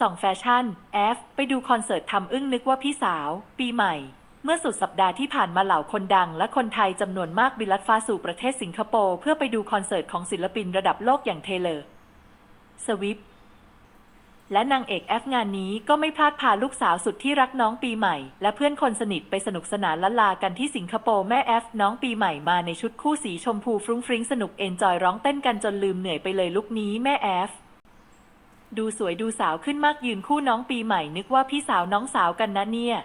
ส่องแฟชั่น F ไปดูคอนเสิร์ตทำอึ้งนึกว่าพี่สาว ปีใหม่ เมื่อสุดสัปดาห์ที่ผ่านมาเหล่าคนดัง และคนไทยจำนวนมากบินลัดฟ้าสู่ประเทศสิงคโปร์เพื่อไปดูคอนเสิร์ตของศิลปินระดับโลกอย่างเทเลอร์สวิฟและนางเอกแอฟงานนี้ก็ไม่พลาดพาลูกสาวสุดที่รักน้องปีใหม่ และเพื่อนคนสนิทไปสนุกสนานละลากันที่สิงคโปร์แม่แอฟน้องปีใหม่มาในชุดคู่สีชมพูฟรุ้งฟริ้งสนุกเอนจอยร้องเต้นกันจนลืมเหนื่อยไปเลยลุกนี้แม่แอฟ ดูสวยดูสาวขึ้นมากยืนคู่น้องปีใหม่นึกว่าพี่สาวน้องสาวกันนะเนี่ย